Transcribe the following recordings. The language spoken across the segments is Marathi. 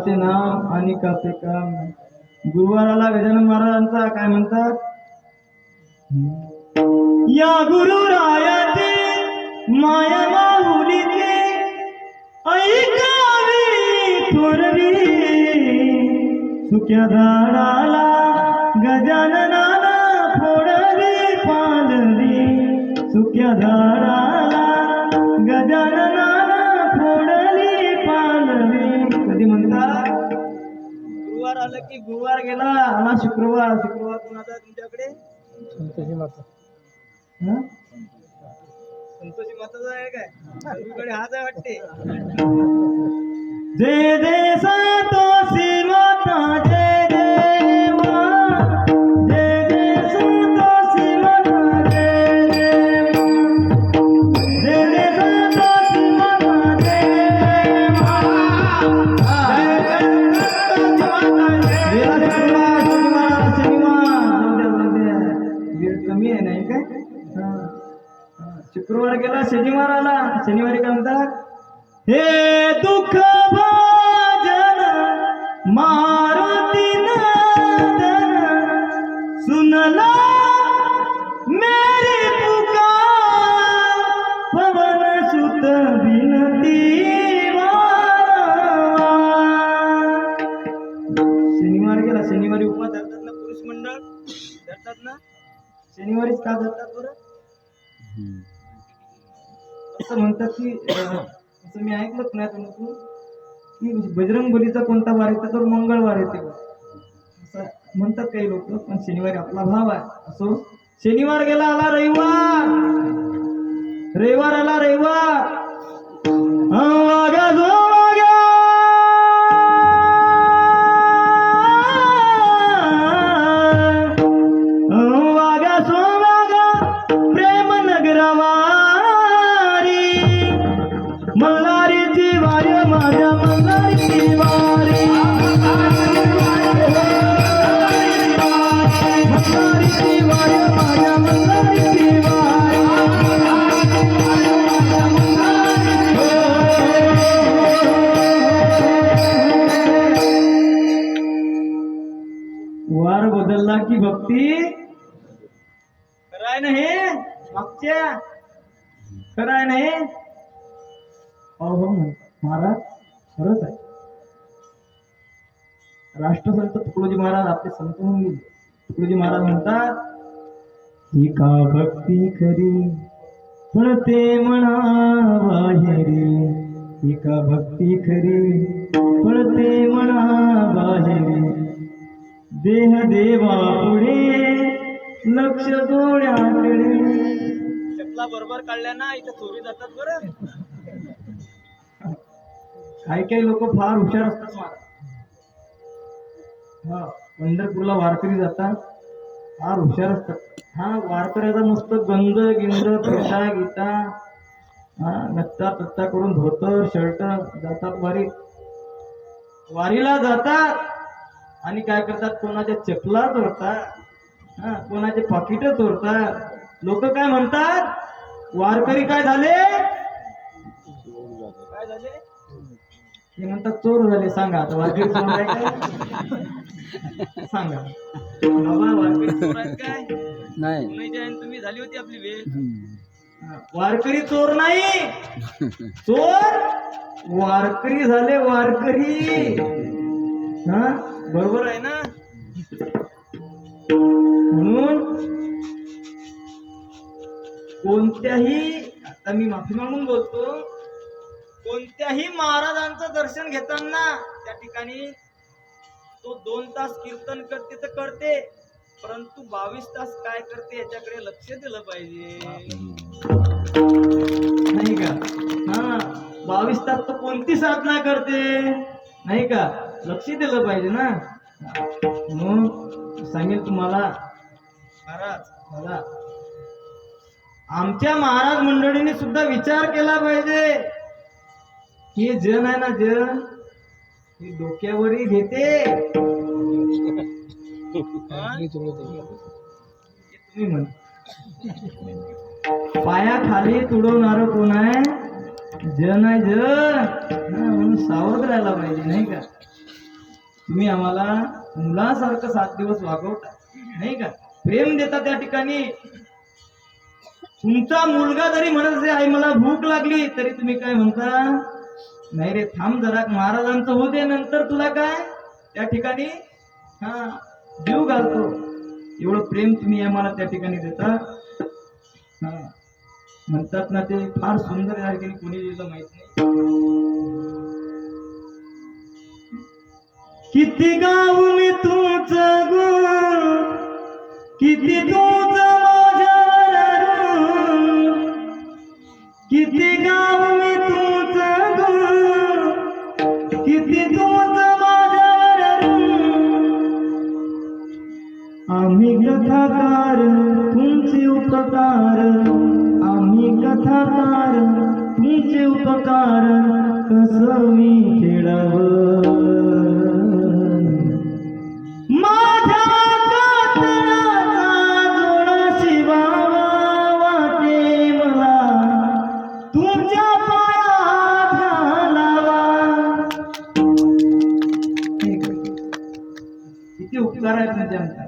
स्वामी विठोबाचे आणि कापे काम. गुरुवाराला गजानन महाराजांचा काय म्हणतात? या गुरुरायाचे माया माहुलीचे ऐकावी थोरवी. सुक्या झाडाला गजाननाला फोडली पालवी. सुक्या झाडा की गुरुवार गेला आला शुक्रवार. शुक्रवार कोणाचा तुमच्याकडे? संतोषी माता. हं? संतोषी माताचा आहे काय? सगळीकडे हाच आहे वाटते. जय जय संतोषी माता जय आहे नाही काय शुक्रवार गेला शनिवार आला शनिवारी काय म्हणतात? हे दुःख भाजन मा शनिवारीच का धरतात बरं? असं म्हणतात की असं मी ऐकलं पुण्यातून की बजरंग बलीचा कोणता वार येतो तर मंगळवार येते असं म्हणतात काही लोक पण शनिवारी आपला भाव आहे. असो शनिवार गेला आला रविवार. रविवार आला रविवार. वार बदलला की भक्ती? खराय हे? मागच्या? खराय हे? अहो हो महाराज खरंच आहे. राष्ट्रसंत तुकडोजी महाराज आपले संत म्हणून गेले. तुकडोजी महाराज म्हणतात ही का भक्ती खरी पळते म्हणा बाहेरी एका भक्ती खरी पळते म्हणा बाहेरी देह देवा पुढे लक्ष डोळ्याकडे. चपला बरोबर काढल्या ना इथं चोरी जातात बरं. काही काही लोक फार हुशार असतात हा पंढरपूरला वारकरी जातात. फार हुशार असतात. हा वारकऱ्याचा मस्त गंध गिंद पेटा गीता हा नत्ता तत्ता करून धोतर शर्ट जातात वारी. वारीला जातात. आणि काय करतात? कोणाच्या चपला चोरतात हा कोणाचे पाकिट चोरतात लोक काय म्हणतात? वारकरी काय झाले? काय झाले? ते म्हणतात चोर झाले. सांगा आता वारकरी चोर सांगा. बाबा वारकरी चोर आहेत काय? नाही. तुम्ही झाली होती आपली वेळ. वारकरी चोर नाही. चोर? वारकरी झाले वारकरी. हा? बरोबर आहे ना? म्हणून कोणत्याही आता मी माफी मागून बोलतो कोणत्याही महाराजांचं दर्शन घेताना त्या ठिकाणी तो दोन तास कीर्तन करते तर करते परंतु बावीस तास काय करते याच्याकडे लक्ष दिलं पाहिजे. नाही का? हा बावीस तास तर कोणती साधना करते. नाही का? लक्ष दिलं पाहिजे ना. म्हणून सांगेल तुम्हाला. महाराज. मला आमच्या महाराज मंडळीने सुद्धा विचार केला पाहिजे. हे जन आहे ना जन हे डोक्यावरही घेते. तुम्ही म्हण. पायाखाली तुडवणार कोण आहे? जन आहे जन म्हणून सावध राहायला पाहिजे नाही का? तुम्ही आम्हाला मुलासारखं सात दिवस वागवता नाही का? प्रेम देता त्या ठिकाणी. तुमचा मुलगा जरी म्हणत असे आई मला भूक लागली तरी तुम्ही काय म्हणता? नाही रे थांब जरा महाराजांचं होते नंतर तुला काय? त्या ठिकाणी हा जीव घालतो. एवढं प्रेम तुम्ही आम्हाला त्या ठिकाणी देता. हा. म्हणतात ना ते फार सुंदर आहे की कोणी लिहिलं माहीत नाही. किती गाऊ मी तुमच किती तुमच माझ्यावर किती गाऊ मी आम्ही मीचे उपकार कसं मी खेळावं? माझ्या जोडा शिवावा वाटे मला. तुमच्या किती उपकार आहेत म्हणजे आमच्या?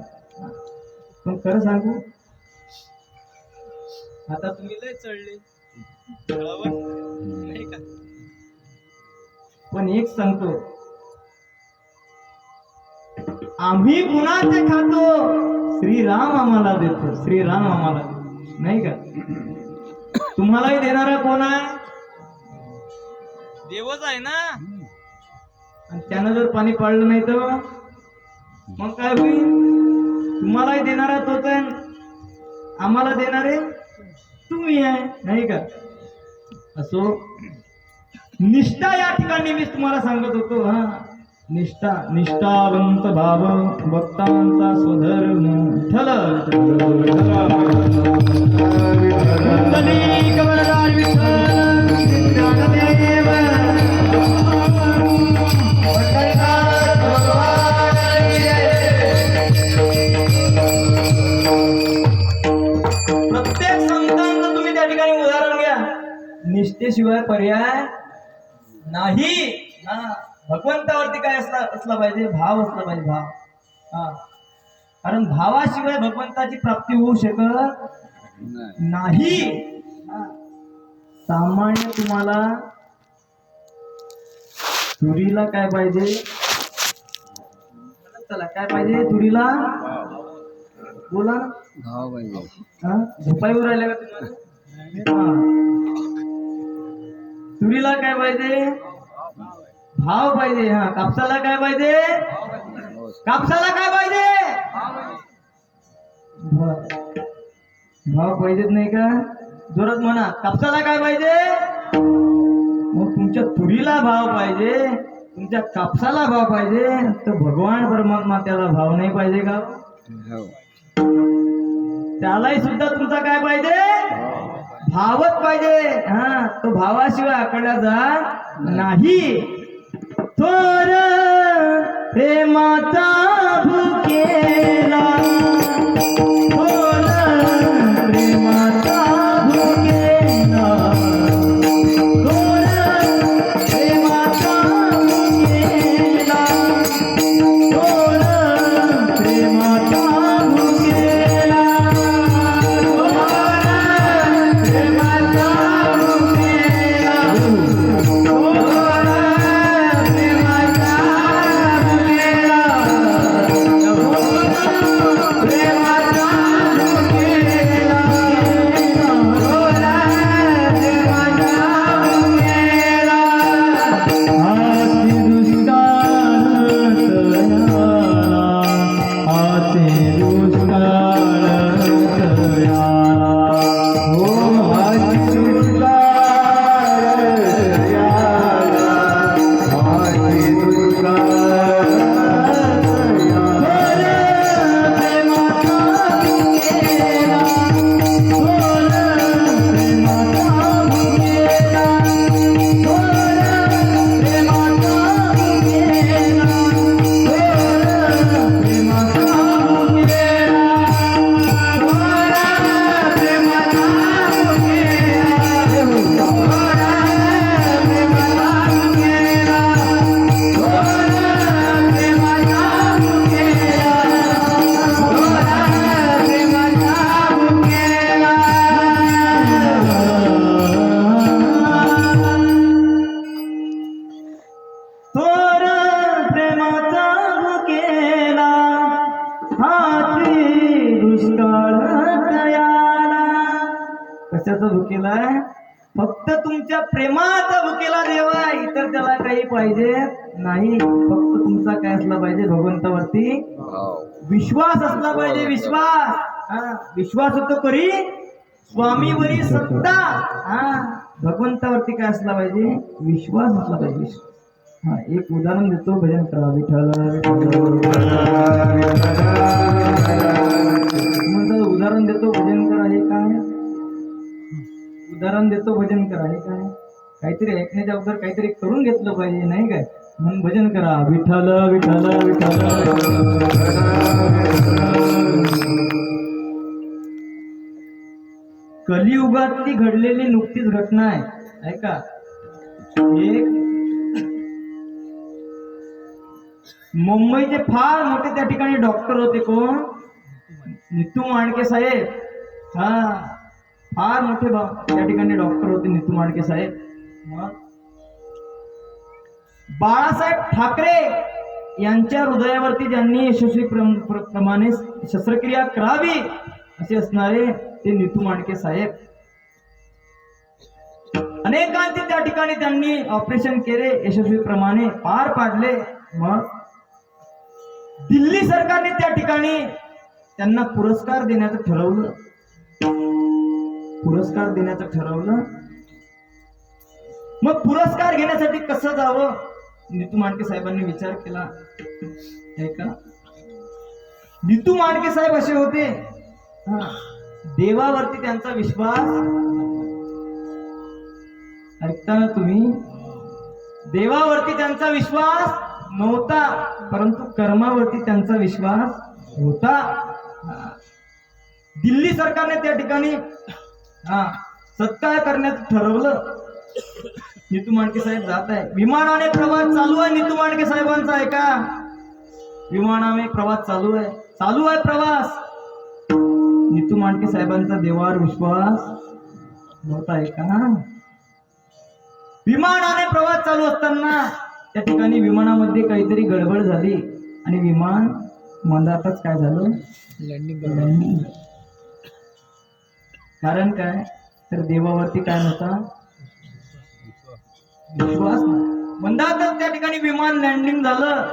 पण खरं सांगू? आता तुम्ही लय चढले. पण एक सांगतो. आम्ही कुणाचे खातो. श्रीराम आम्हाला देतो. श्रीराम आम्हाला. नाही का? तुम्हालाही देणारा कोण आहे? देवच आहे ना? आणि त्यानं जर पाणी पाळलं नाही तर? मग काय होईल? तुम्हालाही देणारा तोच आहे. आम्हाला देणारे तुम्ही आहे. नाही का? असो. निष्ठा या ठिकाणी मी तुम्हाला सांगत होतो हा. निष्ठा निष्ठावंत भाव भक्तांचा स्वधर्म ठल विठ्ठल निष्ठेशिवाय पर्याय नाही. हा भगवंतावरती काय असला असला पाहिजे? भाव असला पाहिजे भाव. हा. कारण भावाशिवाय भगवंताची प्राप्ती होऊ शकत नाही. हा. सामान्य तुम्हाला तुरीला काय पाहिजे? चला काय पाहिजे तुरीला? बोला ना. भाव पाहिजे. हा? झोपाईवर राहिल्या का तुम्हाला. तुरीला काय पाहिजे? भाव पाहिजे हा. कापसाला काय पाहिजे? कापसाला काय पाहिजे? भाव. पाहिजेच नाही का? जोरात म्हणा. कापसाला काय पाहिजे? मग तुमच्या तुरीला भाव पाहिजे तुमच्या कापसाला भाव पाहिजे तर भगवान परमात्मा त्याला भाव नाही पाहिजे का? हो. त्यालाही सुद्धा तुमचा काय पाहिजे? भावच पाहिजे. हा तो भावाशिवाय आकडला जात नाही. थोर प्रेमाचा विश्वास असला पाहिजे विश्वास. हा विश्वास होतो करी स्वामीवरी सत्ता. हा भगवंतावरती काय असला पाहिजे? विश्वास असला पाहिजे विश्वास. हा एक उदाहरण देतो भजन करा विठ्ठल उदाहरण देतो भजन करा हे काय? उदाहरण देतो भजन करा हे काय? काहीतरी ऐकण्याच्या अगोदर काहीतरी करून घेतलं पाहिजे नाही काय? म्हणून भजन करा. विठ्ठल विठ्ठल विठ्ठल. कलियुगातली घडलेली नुकतीच घटना आहे. ऐका एक. मुंबईचे फार मोठे त्या ठिकाणी डॉक्टर होते कोण? नितू माणके साहेब. हा. फार मोठे बा- त्या ठिकाणी डॉक्टर होते नितू माणके साहेब. मग? बाळासाहेब ठाकरे यांच्या हृदयावरती ज्यांनी यशस्वी प्रमाणे शस्त्रक्रिया करावी असे असणारे ते नितू मांडके साहेब. अनेकांचे त्या ठिकाणी त्यांनी ऑपरेशन केले यशस्वीप्रमाणे पार पाडले. मग दिल्ली सरकारने त्या ठिकाणी त्यांना पुरस्कार देण्याचं ठरवलं. पुरस्कार देण्याचं ठरवलं. मग पुरस्कार घेण्यासाठी कसं जावं? नितू मांडके साहेबांनी विचार केला. ऐका नितू मांडके साहेब असे होते. हा, देवावरती त्यांचा विश्वास. ऐकता ना तुम्ही? देवावरती त्यांचा विश्वास नव्हता परंतु कर्मावरती त्यांचा विश्वास होता. दिल्ली सरकारने त्या ठिकाणी हा सत्कार करण्याचं ठरवलं. नितू मांडके साहेब जात आहे. विमानाने प्रवास चालू आहे नितू मांडके साहेबांचा आहे का विमानाने प्रवास चालू आहे. चालू आहे प्रवास. नितू मांडके साहेबांचा देवावर विश्वास नव्हता आहे का? विमानाने प्रवास चालू असताना त्या ठिकाणी विमानामध्ये काहीतरी गडबड झाली आणि विमान मंदातच काय झालं? लँडिंग कारण काय? तर देवावरती काय नव्हता? विश्वास नव्हता. मंदातच त्या ठिकाणी विमान लँडिंग झालं.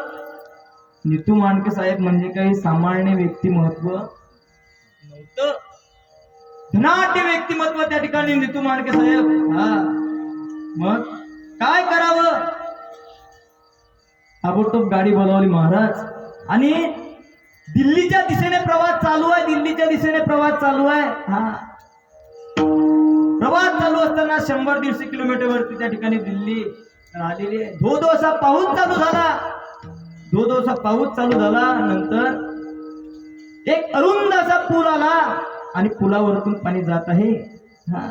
नितू मांडके साहेब म्हणजे काही सामान्य व्यक्तिमत्व नव्हतं. धनाट्य व्यक्तिमत्व त्या ठिकाणी नितू मांडके साहेब. हा. मग काय करावं? ताबडतोब गाडी बोलावली महाराज. आणि दिल्लीच्या दिशेने प्रवास चालू आहे दिल्लीच्या दिशेने प्रवास चालू आहे. हा. प्रवास चालू असताना शंभर दीडशे किलोमीटर वरती त्या ठिकाणी दिल्ली आलेली आहे. धो दोसा पाऊस चालू झाला. धो दोसा पाऊस चालू झाला नंतर एक अरुंद असा पूल आला आणि पुलावरतून पाणी जात आहे. हा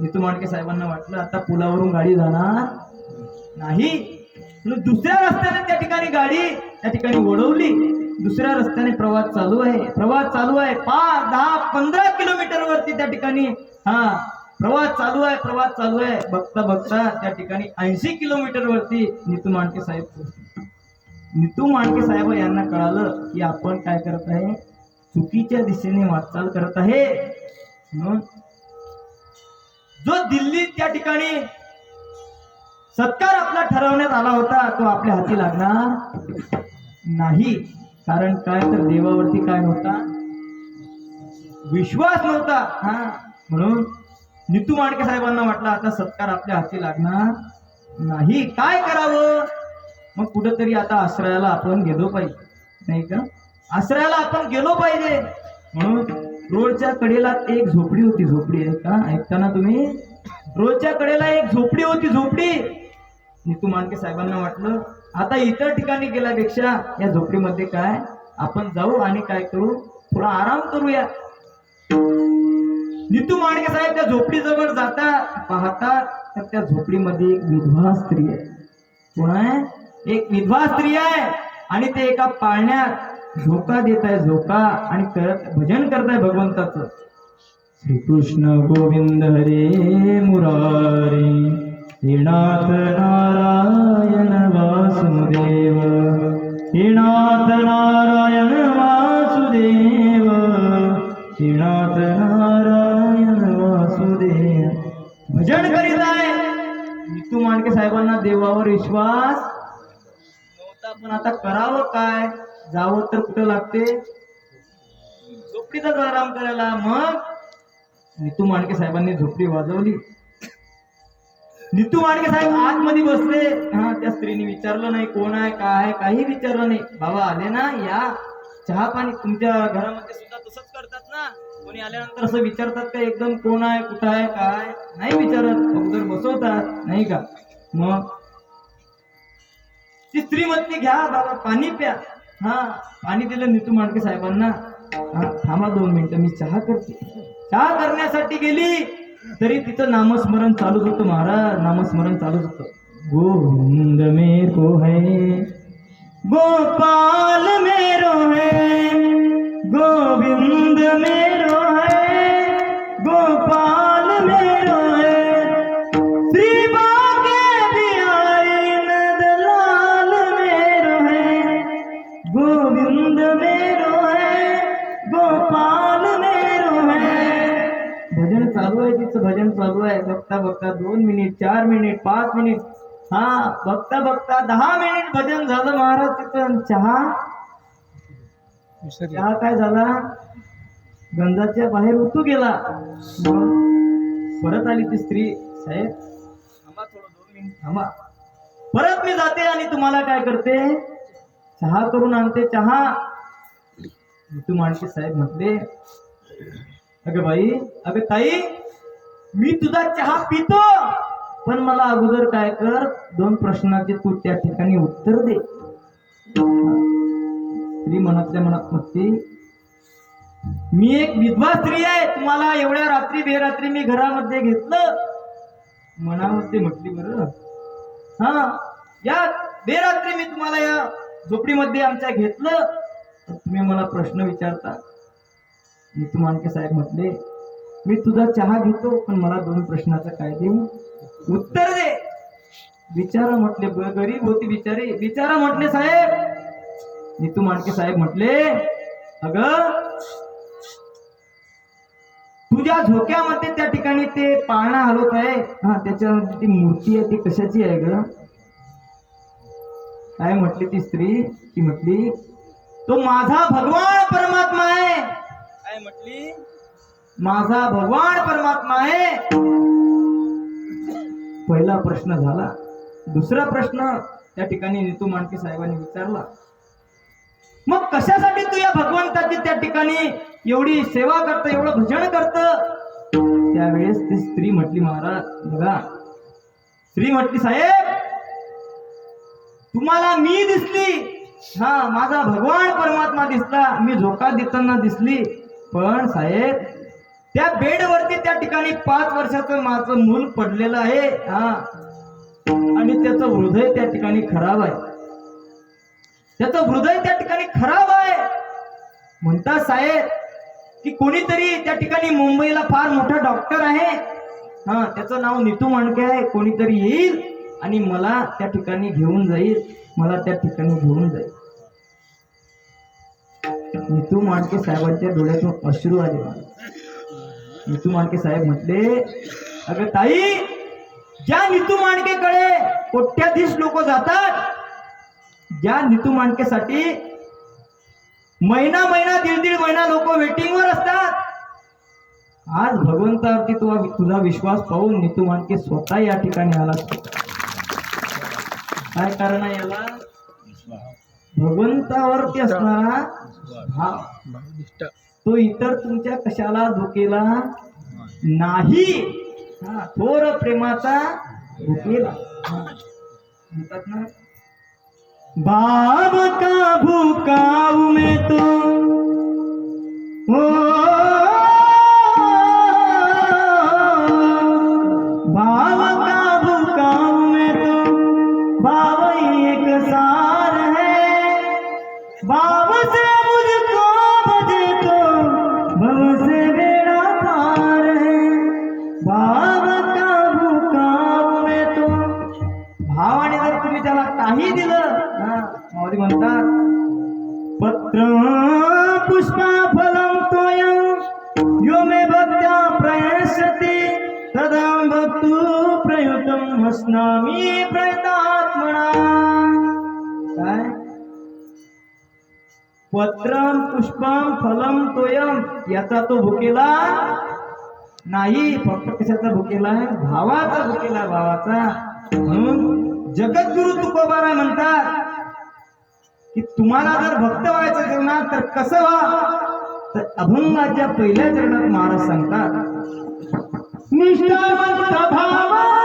नितू मांडके साहेबांना वाटलं आता पुलावरून गाडी जाणार नाही. दुसऱ्या रस्त्याने त्या ठिकाणी गाडी त्या ठिकाणी ओढवली दुसऱ्या रस्त्याने प्रवास चालू आहे. प्रवास चालू आहे. पाच दहा पंधरा किलोमीटर वरती त्या ठिकाणी हा प्रवास चालू आहे प्रवास चालू आहे. बघता बघता त्या ठिकाणी ऐंशी किलोमीटर वरती नितू मांडके साहेब पोहोचले. नितू मांडके साहेब यांना कळालं की आपण काय करत आहे? चुकीच्या दिशेने वाटचाल करत आहे. म्हणून जो दिल्ली त्या ठिकाणी सत्कार आपला ठरवण्यात आला होता तो आपल्या हाती लागणार नाही. कारण काय तर देवावरती काय नव्हता? विश्वास नव्हता. हा म्हणून नितू माणके साहेबांना वाटलं आता सत्कार आपल्या हाती लागणार नाही. काय करावं? मग कुठंतरी आता आश्रयाला आपण गेलो पाहिजे. नाही का? आश्रयाला आपण गेलो पाहिजे. म्हणून रोडच्या कडेला एक झोपडी होती झोपडी आहे का? ऐकताना तुम्ही? रोडच्या कडेला एक झोपडी होती झोपडी. नितू मांडके साहेबांना वाटलं आता इतर ठिकाणी गेल्यापेक्षा या झोपडीमध्ये काय? आपण जाऊ आणि काय करू? थोडा आराम करूया. नितू माणके साहेब त्या झोपडीजवळ जाता पाहतात तर त्या झोपडीमध्ये एक विधवा स्त्री आहे. कोण आहे? एक विधवा स्त्री आहे. आणि ते एका पाळण्यात झोका देत आहे झोका आणि करत भजन करताय भगवंताचं. श्रीकृष्ण गोविंद हरे मुरारी श्रीनाथ नारायण वासुदेव श्रीनाथ नारायण वासुदेव श्रीनाथ नारायण भजन करीत आहे. विठू मांडके साहेबांना देवावर विश्वास. नव्हता पण आता करावं काय? जावं तर कुठं लागते? झोपडीतच आराम करायला. मग? नितू मांडके साहेबांनी झोपडी वाजवली. नितू मांडके साहेब आतमध्ये बसले. हा त्या स्त्रीने विचारलं नाही कोण आहे काय आहे? काही विचारलं नाही. बाबा आले ना या. चहा पाणी तुमच्या घरामध्ये सुद्धा तसंच कोणी आल्यानंतर असं विचारतात का एकदम कोण आहे कुठं आहे काय नाही विचारत अगोदर बसवतात नाही का? मग ती स्त्री म्हटली घ्या बाबा पाणी प्या. हा पाणी दिलं नितू मांडके साहेबांना. हा थांबा दोन मिनिटं मी चहा करते. चहा करण्यासाठी गेली तरी तिचं नामस्मरण चालूच होतं महाराज. नामस्मरण चालूच होतं. गोविंद मेरो है गोपाल मेरो है गोविंद मेरो बघता बघता दोन मिनिट चार मिनिट पाच मिनिट. हा बघता बघता दहा मिनिट भजन झालं महाराज तिथं. चहा? चहा काय झाला? गंधाच्या बाहेर उतू गेला. परत आली ती स्त्री. साहेब थांबा थोडं दोन मिनिट थांबा. परत मी जाते आणि तुम्हाला काय करते? चहा करून आणते. चहा. तू माणसे साहेब म्हटले अगं बाई अगं ताई मी तुझा चहा पितो. पण मला अगोदर काय कर दोन प्रश्नाचे तू त्या ठिकाणी उत्तर दे. स्त्री मनातल्या मनात म्हणते मी एक विधवा स्त्री आहे. तुम्हाला एवढ्या रात्री बेरात्री मी घरामध्ये घेतलं. मनामध्ये म्हटली बर. हा या बेरात्री मी तुम्हाला या झोपडीमध्ये आमच्या घेतलं. तर तुम्ही मला प्रश्न विचारता. मी तुम्हाला साहेब म्हटले मी तुझा चहा घेतो पण मला दोन प्रश्नाचं काय दे उत्तर दे. विचारा म्हटले गरीब होती बिचारी. विचारा म्हटले साहेब. नीतू माणके साहेब म्हटले अग तुझ्या झोक्यामध्ये त्या ठिकाणी ते पाळणा हलवत आहे. हा त्याच्यामध्ये ती मूर्ती आहे ती कशाची आहे ग? काय म्हटली ती स्त्री? ती म्हटली तो माझा भगवान परमात्मा आहे. काय म्हटली? माझा भगवान परमात्मा आहे. पहिला प्रश्न झाला. दुसरा प्रश्न त्या ठिकाणी नितू मांडके साहेबांनी विचारला. मग कशासाठी तू या भगवंताची त्या ठिकाणी एवढी सेवा करत एवढं भजन करत? त्यावेळेस ती स्त्री म्हटली महाराज बघा स्त्री म्हटली साहेब तुम्हाला मी दिसली. हा माझा भगवान परमात्मा दिसला. मी झोका देताना दिसली. पण साहेब त्या बेडवरती त्या ठिकाणी पाच वर्षाचं माझं मूल पडलेलं आहे. हा. आणि त्याचं हृदय त्या ठिकाणी खराब आहे. त्याचं हृदय त्या ठिकाणी खराब आहे. म्हणता साहेब की कोणीतरी त्या ठिकाणी मुंबईला फार मोठा डॉक्टर आहे. हा त्याचं नाव नितू मांडके आहे. कोणीतरी येईल आणि मला त्या ठिकाणी घेऊन जाईल. मला त्या ठिकाणी घेऊन जाईल. नितू मांडके साहेबांच्या डोळ्यातून अश्रू आले मला. नितू मांडके साहेब म्हटले अगं ताई ज्या नितू मांडकेकडे कोट्याधीश लोक जातात ज्या नितू मांडकेसाठी महिना महिना दीड दीड महिना लोक वेटिंगवर असतात आज भगवंतावरती तुझा तुझा विश्वास पाहून नितू मांडके स्वतः या ठिकाणी आला. काय कारण आहे याला? भगवंतावरती असणारा भावनिष्ठ. तो इतर तुमच्या कशाला धोकेला? नाही. हा थोर प्रेमाचा धोकेला. म्हणतात ना बाब का भूकाऊ में तो? ओ तदा भक्तु प्रयुतं हस्नामि प्रयतात्मना। म्हणा काय? पत्रम पुष्पम फलम तोयम याचा तो भुकेला नाही फक्त कशाचा भुकेला आहे? भावाचा भुकेला भावाचा. म्हणून जगद्गुरु तुकोबारा म्हणतात की तुम्हाला जर भक्त व्हायचं असेल ना तर कसं व्हा? तर अभंगाच्या पहिल्या चरणात महाराज सांगतात निष्ठावंत भावा.